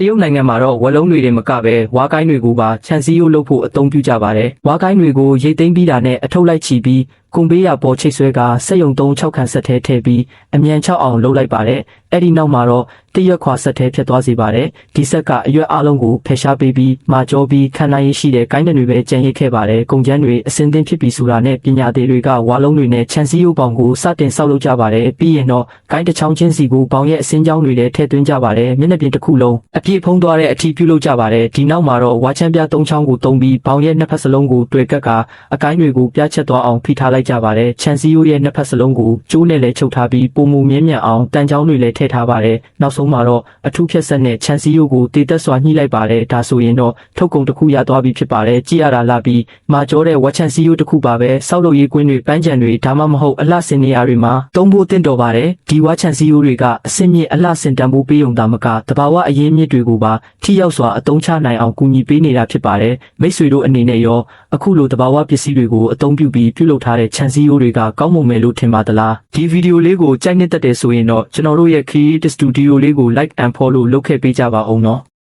တရုတ်နိုင်ငံမှာတော့ဝက်လုံးတွေတင်မကပဲဝါကိုင်းတွေကိုပါခြံစည်းရိုးလုပ်ဖို့အသုံးပြုကြပါတယ်။ဝါကိုင်းတွေကိုရိတ်သိမ်းပြီးတာနဲ့အထုပ်လိုက်ချီပြီး ကွန်ပေးရပေါ်ချိတ်ဆွဲကစက်ယုံ3 6ခန့်ဆက်ထဲထည့်ပြီးအမြန်6အောင်လုပ်လိုက်ပါတယ်။အဲ့ဒီနောက်မှာတော့တရက်ခွာဆက်ထဲဖြတ်သွားစေပါတယ်။ဒီဆက်ကအရွက်အလုံးကိုဖယ်ရှားပေးပြီးမာကြောပြီးခန္ဓာရည်ရှိတဲ့ကိုင်းတွေပဲကြံရစ်ခဲ့ပါတယ်။ကုန်ကျန်းတွေအစင်းသင်းဖြစ်ပြီးဆိုတာနဲ့ပညာသေးတွေကဝါလုံးတွေနဲ့ခြံစည်းရိုးပေါင်ကိုစတင်ဆောက်လုပ်ကြပါတယ်။ပြီးရင်တော့ကိုင်းတစ်ချောင်းချင်းစီကိုပေါင်ရဲ့အစင်းကြောင်းတွေလည်းထည့်သွင်းကြပါတယ်။မျက်နှာပြင်တစ်ခုလုံးအပြည့်ဖုံးသွားတဲ့အထီးပြုလုပ်ကြပါတယ်။ဒီနောက်မှာတော့ဝါချမ်းပြသုံးချောင်းကိုတုံးပြီးပေါင်ရဲ့နှစ်ဖက်စလုံးကိုတွေ့ကပ်ကအကိုင်းတွေကိုပြချက်သွားအောင်ဖိထားလိုက်ကြပါတယ်။ခြံစည်းရိုးရဲ့နှစ်ဖက်စလုံးကိုကျိုးနဲ့လည်းချုပ်ထားပြီးပုံမူမြင့်မြတ်အောင်တန်ချောင်းတွေလည်းထည့်ထားပါတယ်။နောက်ဆုံးမှာတော့အထူးဖြတ်ဆက်နဲ့ခြံစည်းရိုးကိုတည်တက်စွာညှိလိုက်ပါတယ်။ဒါဆိုရင်တော့ထုတ်ကုန်တစ်ခုရသွားပြီဖြစ်ပါတယ်။ကြည့်ရတာလာပြီးမာကျောတဲ့ဝါချံစည်းရိုးတစ်ခုပါပဲ။စောက်လုပ်ရေးကွင်းတွေပန်းချံတွေဒါမှမဟုတ်အလှဆင်နေရာတွေမှာတုံးဖို့တင့်တော်ပါတယ်။ဒီဝါချံစည်းရိုးတွေကအစင်မြင့်အလှဆင်တန်ဖို့ပေးုံသာမကတဘာဝအရင်းမြစ်တွေကိုပါထိရောက်စွာအသုံးချနိုင်အောင်ကူညီပေးနေတာဖြစ်ပါတယ်။မိတ်ဆွေတို့အနေနဲ့ရော အခုလိုတဘာဝပစ္စည်းတွေကိုအသုံးပြုပြီးပြုလုပ်ထားတဲ့ခြံစည်းရိုးတွေကကောင်းမွန်မယ်လို့ထင်ပါသလား။ဒီဗီဒီယိုလေးကိုကြိုက်နှစ်သက်တယ်ဆိုရင်တော့ကျွန်တော်တို့ရဲ့ Creative Studio လေးကို like and follow လုပ်ခဲ့ပေးကြပါအောင်နော်။